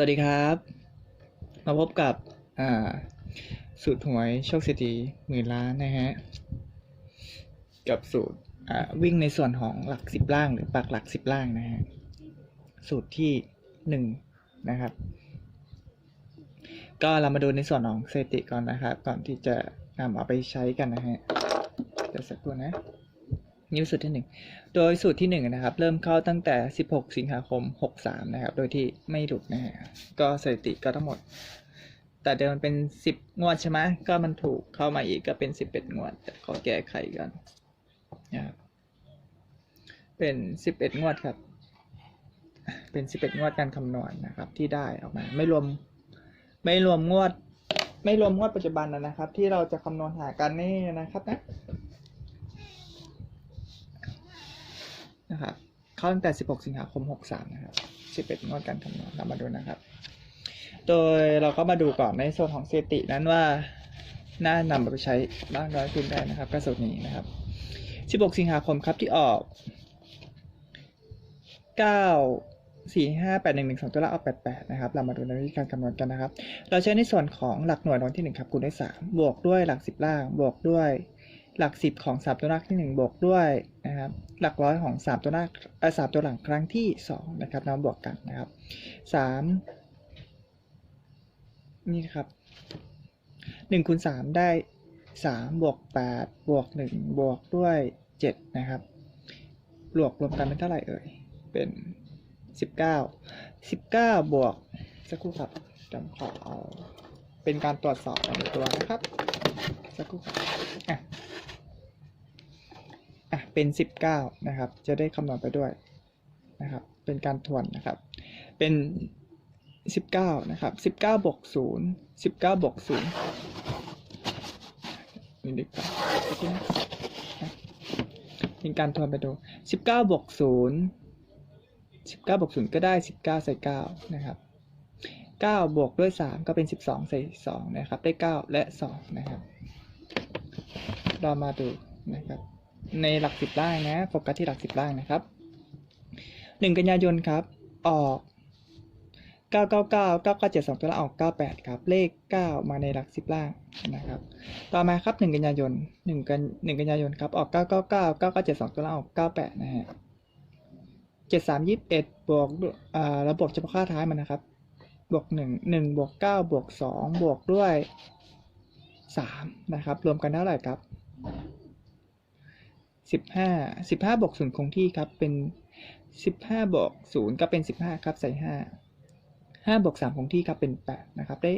วัสดีครับ มาพบกับ อ่า สูตรหวยโชคเศรษฐีหมื่นล้านนะฮะ กับสูตร อ่า วิ่งในส่วนของหลักสิบล่างหรือปักหลักสิบล่างนะฮะ สูตรที่หนึ่งนะครับ ก็เรามาดูในส่วนของสถิติก่อนนะครับ ก่อนที่จะนำเอาไปใช้กันนะฮะเดี๋ยวสักครู่นะ นิ้วสูตรที่หนึ่งโดยสูตรที่หนึ่งนะครับ เริ่มเข้าตั้งแต่ 16 สิงหาคม 63 นะครับ โดยที่ไม่หลุดนะฮะก็สถิติก็ทั้งหมด แต่เดิมมันเป็น 10 งวดใช่ไหมก็มันถูกเข้ามาอีกก็เป็น 11 งวด แต่ขอแก้ไขกันนะครับเป็น 11 งวดครับ เป็น 11 งวดการคำนวณนะครับ ที่ได้ออกมาไม่รวมไม่รวมงวด ไม่รวมงวดปัจจุบันนะนะครับ ที่เราจะคำนวณหากันนี่นะครับนะ นะครับ เข้าตั้งแต่ 16 สิงหาคม 63 นะครับ 11งวดการคำนวณเรามาดูนะครับ โดยเราก็มาดูก่อนในส่วนของสถิตินั้นว่าน่านำไปใช้บ้างน้อยคุณได้นะครับก็สูตรนี้นะครับ 16 สิงหาคมครับที่ออก 9 4 5 8 1 1 2ตัวละออก88นะครับ เรามาดูในวิธีการคำนวณกันนะครับ เราใช้ในส่วนของหลักหน่วยรางวัลที่ 1 ครับคูณด้วย 3 บวกด้วยหลัก 10 ล่าง บวกด้วย หลัก 10 ของ 3 ตัวหน้าที่ 1 บวกด้วยนะครับหลักร้อยของ 3 ตัวหน้าเอ่อ3ตัวหลังครั้งที่ 2 นะครับนำมาบวกกันนะครับ 3 นี่ครับ1คูณ3ได้ 3 บวก 8 บวก 1 บวกด้วย 7 นะครับบวกรวมกันเป็นเท่าไหร่เอ่ย เป็น 19 19 บวก สักครู่ครับจำขอเอา เป็นการตรวจสอบในตัวนะครับ สักครู่ครับ อะเป็น 19 นะครับ จะได้คำนวณไปด้วยนะครับ เป็นการทวนนะครับ เป็น 19 นะครับ 19 บวก 0 19 บวก 0นี่ดีกว่าโอเคนะอะเป็นการทวนไปดู 19 บวก 0 19 บวก 0 ก็ได้ 19 ใส่ 9 นะครับ 9 บวกด้วย 3 ก็เป็น 12 ใส่ 2 นะครับ ได้ 9 และ 2 นะครับ เรามาดูนะครับ ในหลักสิบล่างนะโฟกัสที่หลักสิบล่างนะครับหนึ่งกันยายนครับ ออกเก้าเก้าเก้าเก้าเก้าเจ็ดสองตัวละออกเก้าแปดครับ เลขเก้ามาในหลักสิบล่างนะครับ ต่อมาครับหนึ่งกันยายนหนึ่งกันหนึ่งกันยายนครับ ออกเก้าเก้าเก้าเก้าเก้าเจ็ดสองตัวละออกเก้าแปดนะฮะเจ็ดสามยี่สิบเอ็ดบวกอ่าระบบเฉพาะค่าท้ายมันนะครับ บวกหนึ่งหนึ่งบวกเก้าบวกสองบวกด้วยสามนะครับ รวมกันเท่าไหร่ครับ สิบห้าสิบห้าบวกศูนย์คงที่ครับ เป็นสิบห้าบวกศูนย์ก็เป็นสิบห้าครับ ใส่ห้าห้าบวกสามคงที่ครับ เป็นแปดนะครับ ได้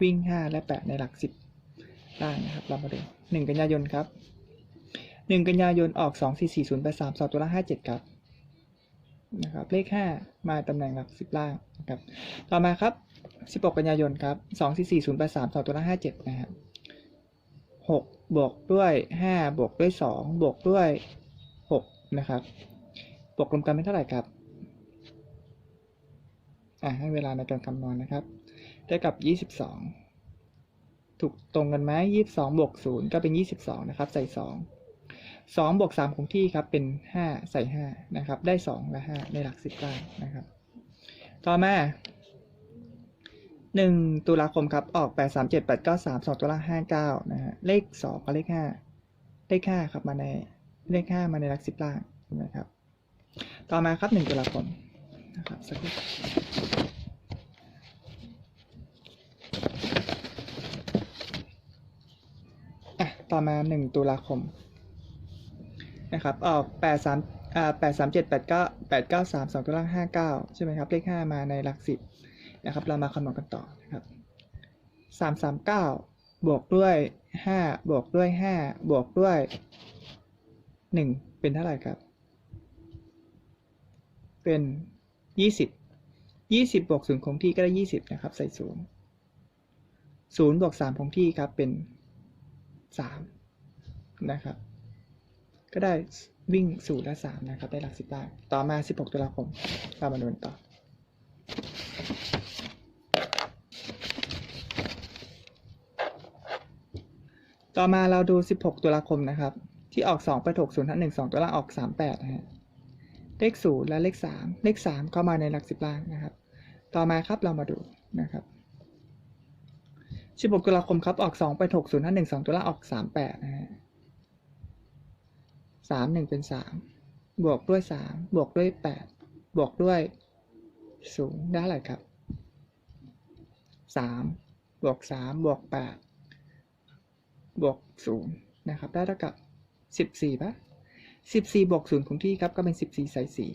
วิ่งห้าและแปดในหลักสิบล่างนะครับ เรามาดูหนึ่งกันยายนครับหนึ่งกันยายนออกสองสี่สี่ศูนย์แปดสามสองตัวละห้าเจ็ดครับ นะครับ เลขห้ามาตำแหน่งหลักสิบล่างนะครับ ต่อมาครับสิบหกกันยายนครับสองสี่สี่ศูนย์แปดสามสองตัวละห้าเจ็ดนะครับ หกบวกด้วยห้าบวกด้วยสองบวกด้วยหกนะครับ บวกรวมกันเป็นเท่าไหร่ครับ อ่าให้เวลาในการคำนวณนะครับ ได้กับยี่สิบสองถูกตรงกันไหมยี่สิบสองบวกศูนย์ก็เป็นยี่สิบสองนะครับ ใส่สองสองบวกสามคงที่ครับ เป็นห้าใส่ห้านะครับ ได้สองและห้าในหลักสิบได้นะครับ ต่อมา หนึ่งตุลาคมครับ ออกแปดสามเจ็ดแปดเก้าสามสองตัวล่างห้าเก้านะฮะ เลขสองกับเลขห้าเลขห้าครับมาในเลขห้ามาในหลักสิบล่างนะครับ ต่อมาครับหนึ่งตุลาคมนะครับสักครู่อะต่อมาหนึ่งตุลาคมนะครับออกแปดสามอ่าแปดสามเจ็ดแปดเก้าแปดเก้าสามสองตัวล่างห้าเก้าใช่ไหมครับ เลขห้ามาในหลักสิบ นะครับ เรามาคำนวณกันต่อนะครับสามสามเก้าบวกด้วยห้าบวกด้วยห้าบวกด้วยหนึ่งเป็นเท่าไหร่ครับ เป็นยี่สิบยี่สิบบวกศูนย์คงที่ก็ได้ยี่สิบนะครับ ใส่ศูนย์ศูนย์บวกสามคงที่ครับเป็นสามนะครับ ก็ได้วิ่งศูนย์และสามนะครับ ได้หลักสิบได้ต่อมาสิบหกตุลาคมเรามาดูกันต่อ ต่อมาเราดู 16 ตุลาคมนะครับ ที่ออก 2 ไปถก0ทั้ง1 2 ตัวล่างออก 38นะฮะเลข 0 และเลข 3 เลข 3 เข้ามาในหลัก 10 ล่างนะครับ ต่อมาครับเรามาดูนะครับ 16 ตุลาคมครับออก 2 ไปถก0ทั้ง1 2 ตัวล่างออก 38นะฮะ3 1 เป็น 3 บวกด้วย 3 บวกด้วย 8 บวกด้วย0ได้เท่าไรครับ 3 บวก 3 บวก 8 บวกศูนย์นะครับได้เท่ากับสิบสี่ปะสิบสี่บวกศูนย์คงที่ครับก็เป็นสิบสี่ใส่สี่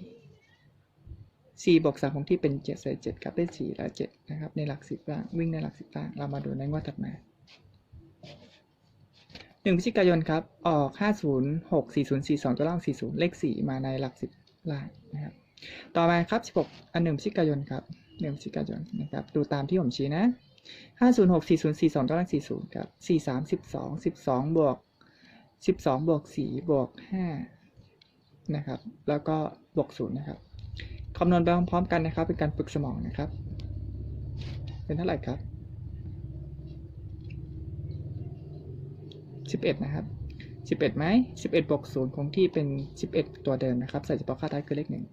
สี่บวกสามคงที่เป็นเจ็ดใส่เจ็ดครับได้สี่และเจ็ดนะครับในหลักสิบล่างวิ่งในหลักสิบล่างเรามาดูในงวดถัดมาหนึ่งพฤศจิกายนครับออกห้าศูนย์หกสี่ศูนย์สี่สองตัวล่างสี่ศูนย์เลขสี่มาในหลักสิบล่างนะครับต่อมาครับสิบหกอันหนึ่งพฤศจิกายนครับหนึ่งพฤศจิกายนนะครับดูตามที่ผมชี้นะ ห้าศูนย์หกสี่ศูนย์สี่สองตารางสี่ศูนย์ครับสี่สามสิบสองสิบสองบวกสิบสองบวกสี่บวกห้านะครับ แล้วก็บวกศูนย์นะครับคำนวณไปพร้อมๆกันนะครับ เป็นการฝึกสมองนะครับ เป็นเท่าไหร่ครับสิบเอ็ดนะครับสิบเอ็ดไหมสิบเอ็ดบวกศูนย์คงที่เป็นสิบเอ็ดตัวเดิมนะครับ ใส่เฉพาะค่าท้ายคือเลขหนึ่ง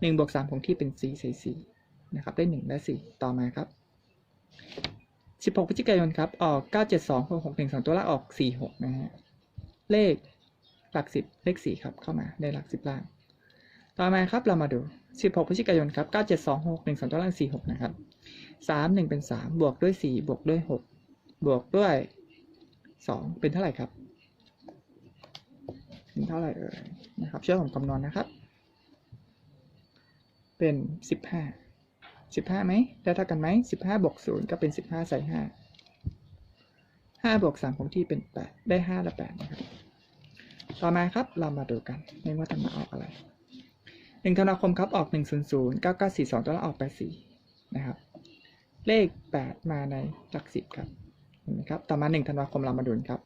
หนึ่งบวกสามคงที่เป็นสี่ใส่สี่นะครับ ได้หนึ่งและสี่ต่อมาครับ 16พฤศจิกายนครับ ออก 972 661 2 ตัวละออก 46 นะฮะ เลขหลัก 10 เลข 4 ครับ เข้ามาในหลัก 10 ล่าง ต่อมาครับ เรามาดู 16พฤศจิกายนครับ 972 661 2 ตัวล่าง 46 นะครับ 3 1 เป็น 3 บวกด้วย 4 บวกด้วย 6 บวกด้วย 2 เป็นเท่าไหร่ครับ เป็นเท่าไหร่เอ่ยนะครับ ช่วยผมคำนวณนะครับ เป็น 15 สิบห้าไหมได้เท่ากันไหมสิบห้าบวกศูนย์ก็เป็นสิบห้าใส่ห้าห้าบวกสามคงที่เป็นแปดได้ห้าและแปดนะครับ ต่อมาครับเรามาดูกันในว่าจะมาออกอะไรหนึ่งธันวาคมครับออกหนึ่งศูนย์ศูนย์เก้าเก้าสี่สองตัวละออกแปดสี่นะครับ เลขแปดมาในหลักสิบครับเห็นไหมครับ ต่อมาหนึ่งธันวาคมเรามาดูนครับ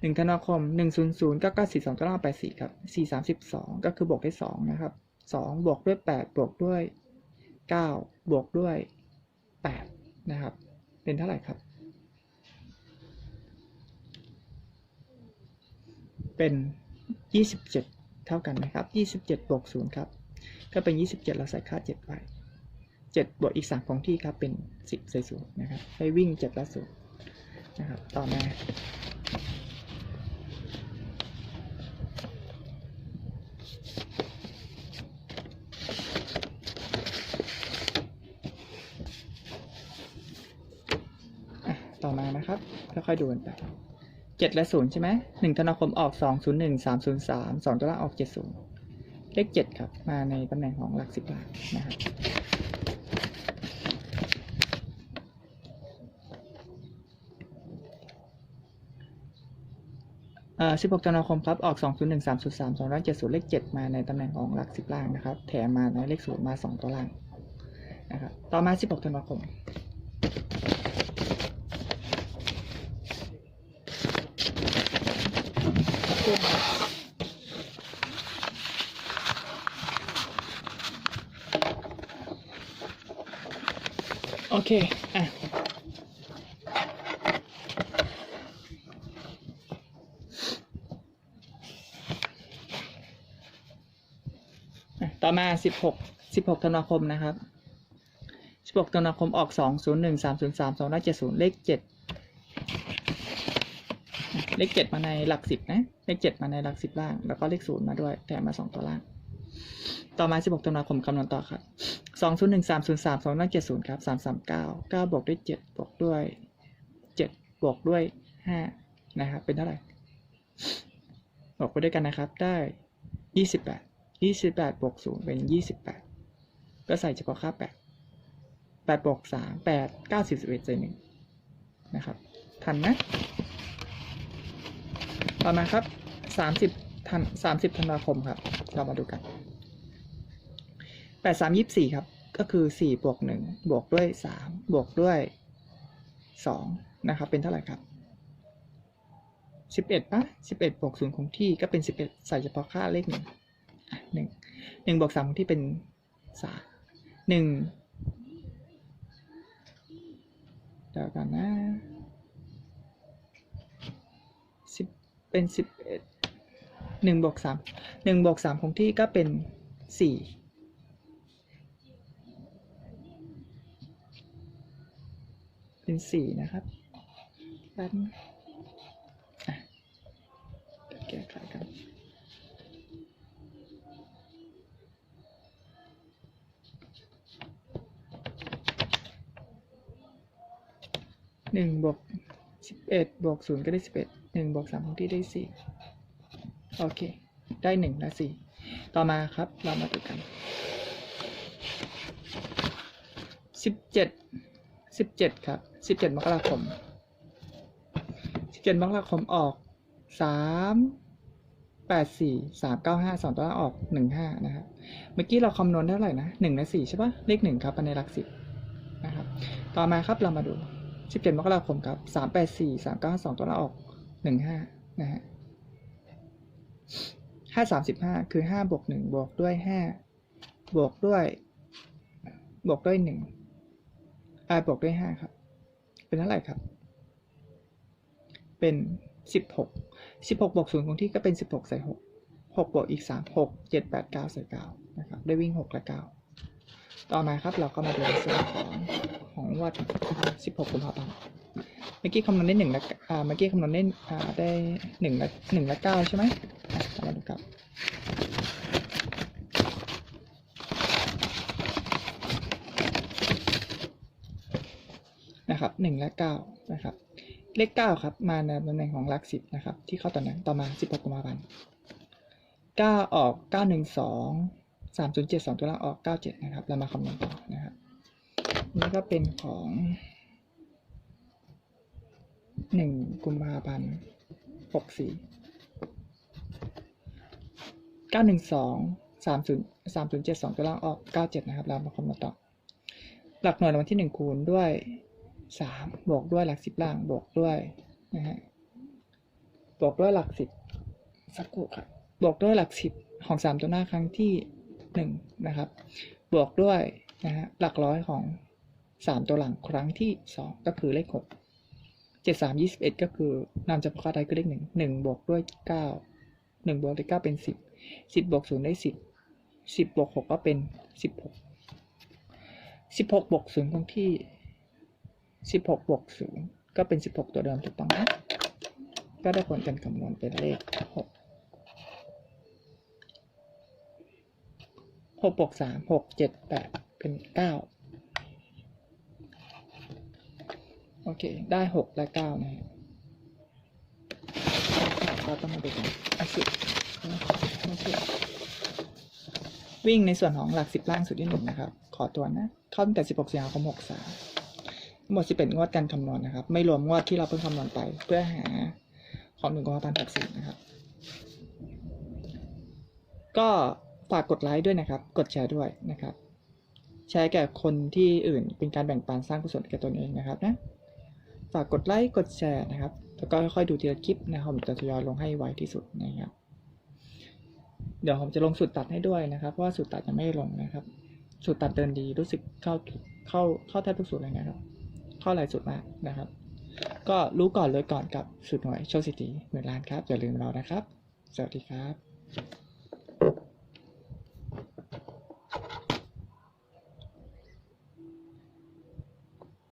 หนึ่งธันวาคมหนึ่งศูนย์ศูนย์เก้าเก้าสี่สองตัวละออกแปดสี่ครับสี่สามสิบสองก็คือบวกได้สองนะครับสองบวกด้วยแปดบวกด้วย 9 บวกด้วย 8 นะครับ เป็นเท่าไหร่ครับ เป็น 27 เท่ากันนะครับ 27 บวก 0 ครับ ก็เป็น 27 เราใส่ค่า 7 ไว้ 7 บวกอีก 3 ของที่ครับ เป็น 10 ใส่0นะครับ ให้วิ่ง 7 ละ0นะครับ ต่อมา อะต่อมา นะครับค่อยๆดูกันไปเจ็ดและศูนย์ใช่ไหมหนึ่งธันวาคมออกสองศูนย์หนึ่งสามศูนย์สามสองตัวล่างออกเจ็ดศูนย์เลขเจ็ดครับ มาในตำแหน่งของหลักสิบหลักนะครับสิบหกธันวาคมครับ ออกสองศูนย์หนึ่งสามศูนย์สามสองร้อยเจ็ดศูนย์เลขเจ็ดมาในตำแหน่งของหลักสิบล่างนะครับ แถมมาในเลขศูนย์มาสองตัวล่างนะครับ ต่อมาสิบหกธันวาคม อะต่อมา 16 16ธันวาคมนะครับ 16ธันวาคมออก 201 303 270 เลข 7 เลข 7 มาในหลัก 10 นะ เลข 7 มาในหลัก 10 ล่าง แล้วก็เลข 0 มาด้วย แถมมา 2 ตัวล่าง ต่อมา 16ธันวาคมคำนวณต่อครับ สองศูนย์หนึ่งสามศูนย์สามสองร้อยเจ็ดศูนย์ครับสามสามเก้าเก้าบวกด้วยเจ็ดบวกด้วยเจ็ดบวกด้วยห้านะครับ เป็นเท่าไหร่บวกไปด้วยกันนะครับ ได้ยี่สิบแปดยี่สิบแปดบวกศูนย์เป็นยี่สิบแปดก็ใส่เฉพาะค่าแปดแปดบวกสามแปดเก้าสิบสิบเอ็ดใส่หนึ่งนะครับ ทันนะ ต่อมาครับสามสิบธันสามสิบธันวาคมครับ เรามาดูกัน แปดสามยี่สี่ครับ ก็คือสี่บวกหนึ่งบวกด้วยสามบวกด้วยสองนะครับ เป็นเท่าไหร่ครับสิบเอ็ดปะสิบเอ็ดบวกศูนย์คงที่ก็เป็นสิบเอ็ดใส่เฉพาะค่าเลขหนึ่งหนึ่งหนึ่งบวกสามคงที่เป็นสามหนึ่งเดี๋ยวกันนะสิบเป็นสิบเอ็ดหนึ่งบวกสามหนึ่งบวกสามคงที่ก็เป็นสี่ เป็นสี่นะครับแป๊บนึงอะแก้ไขกันหนึ่งบวกสิบเอ็ดบวกศูนย์ก็ได้สิบเอ็ดหนึ่งบวกสามของที่ได้สี่โอเค ได้หนึ่งและสี่ต่อมาครับเรามาดูกันสิบเจ็ดสิบเจ็ดครับ สิบเจ็ดมกราคมสิบเจ็ดมกราคมออกสามแปดสี่สามเก้าห้าสองตัวออกหนึ่งห้านะครับเมื่อกี้เราคำนวณได้เท่าไหร่นะหนึ่งและสี่ใช่ปะเลขหนึ่งครับในหลักสิบนะครับ ต่อมาครับเรามาดูสิบเจ็ดมกราคมครับสามแปดสี่สามเก้าสองตัวออกหนึ่งห้านะฮะห้าสามสิบห้าคือห้าบวกหนึ่งบวกด้วยห้าบวกด้วย บวกด้วยหนึ่งอ่าบวกด้วยห้าครับ เป็นเท่าไหร่ครับ เป็นสิบหกสิบหกบวกศูนย์คงที่ก็เป็นสิบหกใส่หกหกบวกอีกสามหกเจ็ดแปดเก้าใส่เก้านะครับ ได้วิ่งหกและเก้าต่อมาครับเราก็มาดูในส่วนของของวัดสิบหกกุมภาพันธ์เมื่อกี้คำนวณได้หนึ่งและอ่าเมื่อกี้คำนวณได้อ่าได้หนึ่งและหนึ่งและเก้าใช่ไหมมาดูครับ นะครับหนึ่งและเก้านะครับเลขเก้าครับมาในตำแหน่งของหลักสิบนะครับที่เข้าตำแหน่งต่อมาสิบกุมภาพันธ์เก้าออกเก้าหนึ่งสองสามศูนย์เจ็ดสองตัวล่างออกเก้าเจ็ดนะครับ เรามาคำนวณต่อนะครับนี่ก็เป็นของหนึ่งกุมภาพันธ์หกสี่เก้าหนึ่งสองสามศูนย์สามศูนย์เจ็ดสองตัวล่างออกเก้าเจ็ดนะครับ เรามาคำนวณต่อ หลักหน่วยรางวัลที่หนึ่งคูณด้วย สามบวกด้วยหลักสิบล่างบวกด้วยนะฮะบวกด้วยหลักสิบสักครู่ครับบวกด้วยหลักสิบของสามตัวหน้าครั้งที่หนึ่งนะครับ บวกด้วยนะฮะหลักร้อยของสามตัวหลังครั้งที่สองก็คือเลขหกเจ็ดสามยี่สิบเอ็ดก็คือนำจากข้อใดก็เลขหนึ่งหนึ่งบวกด้วยเก้าหนึ่งบวกด้วยเก้าเป็นสิบสิบบวกศูนย์ได้สิบสิบบวกหกก็เป็นสิบหกสิบหกบวกศูนย์คงที่ สิบหกบวกศูนย์ก็เป็นสิบหกตัวเดิมถูกต้องนะก็ได้ผลการคำนวณเป็นเลขหกหกบวกสามหกเจ็ดแปดเป็นเก้าโอเค ได้หกและเก้านะฮะเราต้องมาดูกันอะสิบไม่ใช่วิ่งในส่วนของหลักสิบล่างสุดที่หนึ่งนะครับ ขอตัวนะ เข้าตั้งแต่ 16สิงหาคม63 ทั้งหมด11 งวดการคำนวณนะครับ ไม่รวมงวดที่เราเพิ่งคำนวณไป เพื่อหาของหนึ่งกุมภาพันธ์64นะครับ ก็ฝากกดไลค์ด้วยนะครับ กดแชร์ด้วยนะครับ แชร์แก่คนที่อื่นเป็นการแบ่งปันสร้างกุศลแก่ตนเองนะครับนะ ฝากกดไลค์ กดแชร์นะครับ แล้วก็ค่อยๆดูทีละคลิปนะครับผมจะทยอยลงให้ไวที่สุดนะครับ เดี๋ยวผมจะลงสูตรตัดให้ด้วยนะครับ เพราะว่าสูตรตัดยังไม่ได้ลงนะครับ สูตรตัดเดินดีรู้สึกเข้าเข้าเข้าแทบทุกสูตรเลยนะครับ เข้ารายสุดมากนะครับ ก็รู้ก่อนเลยก่อนกับสุดหน่วยโชคสิทธิหมื่นล้านครับอย่าลืมเรานะครับ สวัสดีครับ